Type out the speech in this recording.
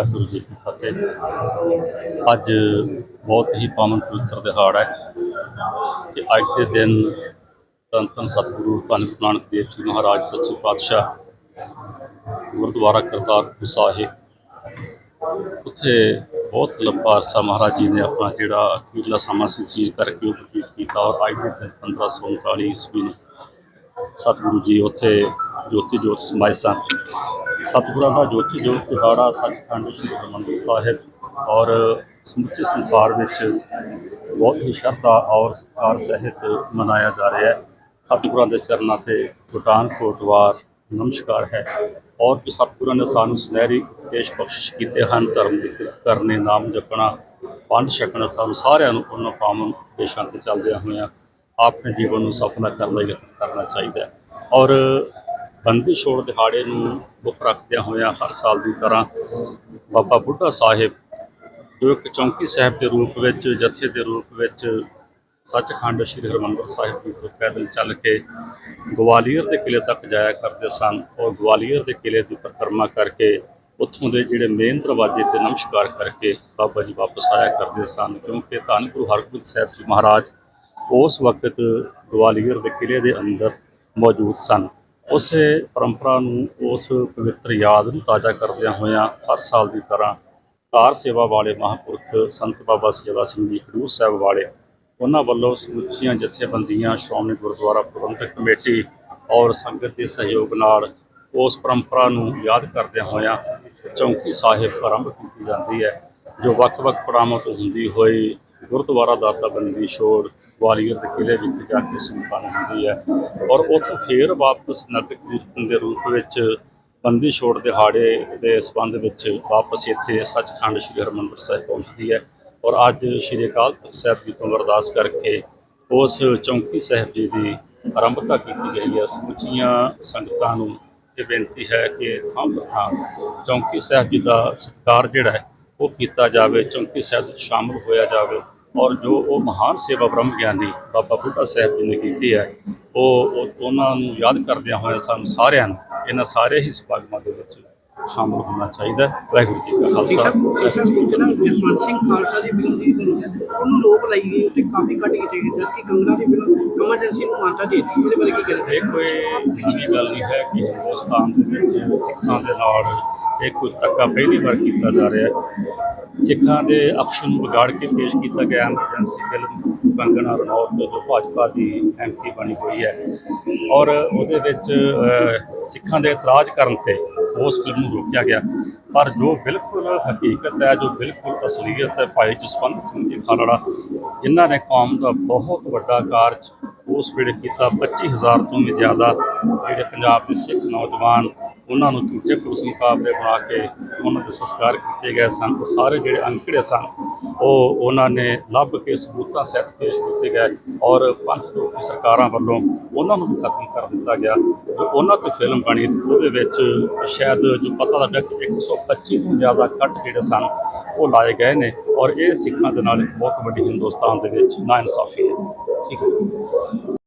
ਵਾਹਿਗੁਰੂ ਜੀ ਕੀ ਫਤਿਹ। ਅੱਜ ਬਹੁਤ ਹੀ ਪਾਵਨ ਪਵਿੱਤਰ ਦਿਹਾੜ ਹੈ ਕਿ ਅੱਜ ਦੇ ਦਿਨ ਧੰਨ ਧੰਨ ਸਤਿਗੁਰੂ ਧੰਨ ਗੁਰੂ ਨਾਨਕ ਦੇਵ ਜੀ ਮਹਾਰਾਜ, ਸੱਚੇ ਪਾਤਸ਼ਾਹ, ਗੁਰਦੁਆਰਾ ਕਰਤਾਰਪੁਰ ਸਾਹਿਬ। ਉੱਥੇ ਬਹੁਤ ਲੰਬਾ ਅਰਸਾ ਮਹਾਰਾਜ ਜੀ ਨੇ ਆਪਣਾ ਜਿਹੜਾ ਅਖੀਰਲਾ ਸਮਾਂ ਸੀ ਸੀ ਕਰਕੇ ਉਹ ਬਤੀਤ ਕੀਤਾ ਔਰ ਅੱਜ ਦੇ ਦਿਨ 1539 ਈਸਵੀ ਨੂੰ ਸਤਿਗੁਰੂ ਜੀ ਉੱਥੇ ਜੋਤੀ ਜੋਤ ਸਮਾਏ ਸਨ। ਸਤਿਗੁਰਾਂ ਦਾ ਜੋਤੀ ਜੋਤ ਦਿਹਾੜਾ ਸੱਚਖੰਡ ਸ੍ਰੀ ਹਰਿਮੰਦਰ ਸਾਹਿਬ ਔਰ ਸਮੁੱਚੇ ਸੰਸਾਰ ਵਿੱਚ ਬਹੁਤ ਹੀ ਸ਼ਰਧਾ ਔਰ ਸਤਿਕਾਰ ਸਹਿਤ ਮਨਾਇਆ ਜਾ ਰਿਹਾ ਹੈ। ਸਤਿਗੁਰਾਂ ਦੇ ਚਰਨਾਂ ਤੇ ਗੁਟਾਨ ਕੋਟਵਾਰ ਨਮਸਕਾਰ ਹੈ ਔਰ ਜੋ ਸਤਿਗੁਰਾਂ ਨੇ ਸਾਨੂੰ ਸੁਨਹਿਰੀ ਉਪਦੇਸ਼ ਬਖਸ਼ਿਸ਼ ਕੀਤੇ ਹਨ, ਧਰਮ ਦੀ ਕਿਰਤ ਕਰਨੇ, ਨਾਮ ਜਪਣਾ ਪੰਜ ਛਕਣਾ, ਸਾਨੂੰ ਸਾਰਿਆਂ ਨੂੰ ਉਹਨਾਂ ਪਾਵਨ ਦੇਸ਼ਾਂ ਤੇ ਚੱਲਦਿਆਂ ਹੋਇਆਂ ਆਪਣੇ ਜੀਵਨ ਨੂੰ ਸਫਲਾ ਕਰਨ ਲਈ ਯਤਨ ਕਰਨਾ ਚਾਹੀਦਾ ਔਰ ਬੰਦੀ ਛੋੜ ਦਿਹਾੜੇ ਨੂੰ ਮੁੱਖ ਰੱਖਦਿਆਂ ਹੋਇਆਂ ਹਰ ਸਾਲ ਦੀ ਤਰ੍ਹਾਂ ਬਾਬਾ ਬੁੱਢਾ ਸਾਹਿਬ, ਜੋ ਇੱਕ ਚੌਂਕੀ ਸਾਹਿਬ ਦੇ ਰੂਪ ਵਿੱਚ, ਜਥੇ ਦੇ ਰੂਪ ਵਿੱਚ ਸੱਚਖੰਡ ਸ੍ਰੀ ਹਰਿਮੰਦਰ ਸਾਹਿਬ ਜੀ ਤੋਂ ਪੈਦਲ ਚੱਲ ਕੇ ਗਵਾਲੀਅਰ ਦੇ ਕਿਲੇ ਤੱਕ ਜਾਇਆ ਕਰਦੇ ਸਨ। ਔਰ ਗਵਾਲੀਅਰ ਦੇ ਕਿਲੇ ਦੀ ਪਰਿਕਰਮਾ ਕਰਕੇ ਉੱਥੋਂ ਦੇ ਜਿਹੜੇ ਮੇਨ ਦਰਵਾਜ਼ੇ ਤੇ ਨਮਸਕਾਰ ਕਰਕੇ ਬਾਬਾ ਜੀ ਵਾਪਸ ਆਇਆ ਕਰਦੇ ਸਨ। ਕਿਉਂਕਿ ਧੰਨ ਗੁਰੂ ਹਰਗੋਬਿੰਦ ਸਾਹਿਬ ਜੀ ਮਹਾਰਾਜ ਉਸ ਵਕਤ ਗਵਾਲੀਅਰ ਦੇ ਕਿਲੇ ਦੇ ਅੰਦਰ ਮੌਜੂਦ ਸਨ। ਉਸੇ ਪਰੰਪਰਾ ਨੂੰ, ਉਸ ਪਵਿੱਤਰ ਯਾਦ ਨੂੰ ਤਾਜ਼ਾ ਕਰਦਿਆਂ ਹੋਇਆਂ ਹਰ ਸਾਲ ਦੀ ਤਰ੍ਹਾਂ ਕਾਰ ਸੇਵਾ ਵਾਲੇ ਮਹਾਂਪੁਰਖ ਸੰਤ ਬਾਬਾ ਸੇਵਾ ਸਿੰਘ ਜੀ, ਖਡੂਰ ਸਾਹਿਬ ਵਾਲੇ, ਉਹਨਾਂ ਵੱਲੋਂ ਸਮੁੱਚੀਆਂ ਜਥੇਬੰਦੀਆਂ, ਸ਼੍ਰੋਮਣੀ ਗੁਰਦੁਆਰਾ ਪ੍ਰਬੰਧਕ ਕਮੇਟੀ ਔਰ ਸੰਗਤ ਦੇ ਸਹਿਯੋਗ ਨਾਲ ਉਸ ਪਰੰਪਰਾ ਨੂੰ ਯਾਦ ਕਰਦਿਆਂ ਹੋਇਆਂ ਚੌਂਕੀ ਸਾਹਿਬ ਆਰੰਭ ਕੀਤੀ ਜਾਂਦੀ ਹੈ, ਜੋ ਵੱਖ-ਵੱਖ ਪੜਾਵਾਂ ਤੋਂ ਹੁੰਦੀ ਹੋਈ ਗੁਰਦੁਆਰਾ ਦਾਤਾ ਬੰਦੀ ਛੋੜ ਗਵਾਲੀਅਰ ਦੇ ਕਿਲੇ ਵਿੱਚ ਜਾ ਕੇ ਸੰਪੰਨ ਹੁੰਦੀ ਹੈ ਔਰ ਉੱਥੋਂ ਫੇਰ ਵਾਪਸ ਨਗਰ ਕੀਰਤਨ ਦੇ ਰੂਪ ਵਿੱਚ ਬੰਦੀ ਛੋੜ ਦਿਹਾੜੇ ਦੇ ਸੰਬੰਧ ਵਿੱਚ ਵਾਪਸ ਇੱਥੇ ਸੱਚਖੰਡ ਸ੍ਰੀ ਹਰਿਮੰਦਰ ਸਾਹਿਬ ਪਹੁੰਚਦੀ ਹੈ ਔਰ ਅੱਜ ਸ੍ਰੀ ਅਕਾਲ ਤਖਤ ਸਾਹਿਬ ਜੀ ਤੋਂ ਅਰਦਾਸ ਕਰਕੇ ਉਸ ਚੌਂਕੀ ਸਾਹਿਬ ਜੀ ਦੀ ਆਰੰਭਤਾ ਕੀਤੀ ਗਈ ਹੈ। ਸਮੁੱਚੀਆਂ ਸੰਗਤਾਂ ਨੂੰ ਇਹ ਬੇਨਤੀ ਹੈ ਕਿ ਥਾਂ ਥਾਂ ਚੌਂਕੀ ਸਾਹਿਬ ਜੀ ਦਾ ਸਤਿਕਾਰ ਜਿਹੜਾ ਹੈ ਉਹ ਕੀਤਾ ਜਾਵੇ, ਚੌਂਕੀ ਸਾਹਿਬ ਵਿੱਚ ਸ਼ਾਮਲ ਹੋਇਆ ਜਾਵੇ। ਔਰ ਜੋ ਉਹ ਮਹਾਨ ਸੇਵਾ ਬ੍ਰਹਮ ਗਿਆਨੀ ਬਾਬਾ ਬੁੱਢਾ ਸਾਹਿਬ ਜੀ ਨੇ ਕੀਤੀ ਹੈ ਉਹ ਉਹ- ਉਹਨਾਂ ਨੂੰ ਯਾਦ ਕਰਦਿਆਂ ਹੋਇਆ ਸਾਨੂੰ ਸਾਰਿਆਂ ਨੂੰ ਇਹਨਾਂ ਸਾਰੇ ਹੀ ਸਮਾਗਮਾਂ ਦੇ ਵਿੱਚ ਸ਼ਾਮਲ ਹੋਣਾ ਚਾਹੀਦਾ ਹੈ। ਵਾਹਿਗੁਰੂ ਜੀ ਕਾ ਠੀਕ ਖਾਲਸਾ। ਜਸਵੰਤ ਸਿੰਘ ਖਾਲਸਾ ਦੀ ਬਿੱਲ ਦੀ ਉਹਨੂੰ ਲੋਕ ਲਾਈ ਗਈ ਉੱਤੇ ਕਾਫੀ ਘੱਟ ਕੀਤੇ ਗਏ ਜਦਕਿ ਕੰਗਣਾ ਦੀ ਬਿੱਲ ਐਮਰਜੈਂਸੀ ਨੂੰ ਮਾਨਤਾ ਦੇ ਦਿੱਤੀ ਇਹਦੇ ਬਾਰੇ ਕੀ ਕਹਿਣਾ ਇਹ ਕੋਈ ਚੰਗੀ ਗੱਲ ਨਹੀਂ ਹੈ ਕਿ ਹਿੰਦੁਸਤਾਨ ਦੇ ਵਿੱਚ ਸਿੱਖਾਂ ਦੇ ਨਾਲ ਇਹ ਕੁਝ ਧੱਕਾ ਪਹਿਲੀ ਵਾਰ ਕੀਤਾ ਜਾ ਰਿਹਾ ਹੈ। ਸਿੱਖਾਂ ਦੇ ਅਕਸ਼ ਨੂੰ ਵਿਗਾੜ ਕੇ ਪੇਸ਼ ਕੀਤਾ ਗਿਆ ਐਮਰਜੈਂਸੀ ਬਿੱਲ ਕੰਗਣਾ ਰਣੌਤ, ਜੋ ਭਾਜਪਾ ਦੀ ਐਮਪੀ ਬਣੀ ਹੋਈ ਹੈ। ਔਰ ਉਹਦੇ ਵਿੱਚ ਸਿੱਖਾਂ ਦੇ ਇਤਰਾਜ਼ ਕਰਨ ਤੇ ਉਸ ਫਿਲਮ ਨੂੰ ਰੋਕਿਆ ਗਿਆ। ਪਰ ਜੋ ਬਿਲਕੁਲ ਹਕੀਕਤ ਹੈ, ਜੋ ਬਿਲਕੁਲ ਅਸਲੀਅਤ ਹੈ, ਭਾਈ ਜਸਵੰਤ ਸਿੰਘ ਜੀ ਖਾਲੜਾ, ਜਿਨ੍ਹਾਂ ਨੇ ਕੌਮ ਦਾ ਬਹੁਤ ਵੱਡਾ ਕਾਰਜ ਉਸ ਵੇਲੇ ਕੀਤਾ 25000 ਤੋਂ ਵੀ ਜ਼ਿਆਦਾ ਜਿਹੜੇ ਪੰਜਾਬ ਦੇ ਸਿੱਖ ਨੌਜਵਾਨ ਉਹਨਾਂ ਨੂੰ ਝੂਠੇ ਪੁਲਿਸ ਮੁਕਾਬਲੇ ਬਣਾ ਕੇ ਉਹਨਾਂ ਦੇ ਸੰਸਕਾਰ ਕੀਤੇ ਗਏ ਸਨ। ਉਹ ਸਾਰੇ ਜਿਹੜੇ ਅੰਕੜੇ ਸਨ, ਉਹ ਉਹਨਾਂ ਨੇ ਲੱਭ ਕੇ ਸਬੂਤਾਂ ਸਹਿਤ ਪੇਸ਼ ਕੀਤੇ ਗਏ ਔਰ ਪੰਜ ਰੋਕੀ ਸਰਕਾਰਾਂ ਵੱਲੋਂ ਉਹਨਾਂ ਨੂੰ ਵੀ ਖਤਮ ਕਰ ਦਿੱਤਾ ਗਿਆ। ਜੋ ਉਹਨਾਂ ਤੇ ਫਿਲਮ ਬਣੀ, ਉਹਦੇ ਵਿੱਚ ਸ਼ਾਇਦ ਜੋ ਪਤਾ ਲੱਗਾ ਕਿ 125 ਤੋਂ ਜ਼ਿਆਦਾ ਕੱਟ ਜਿਹੜੇ ਸਨ, ਉਹ ਲਾਏ ਗਏ ਨੇ ਔਰ ਇਹ ਸਿੱਖਾਂ ਦੇ ਨਾਲ ਇੱਕ ਬਹੁਤ ਵੱਡੀ ਹਿੰਦੁਸਤਾਨ ਦੇ ਵਿੱਚ ਨਾਇਨਸਾਫੀ ਹੈ ਠੀਕ ਹੈ।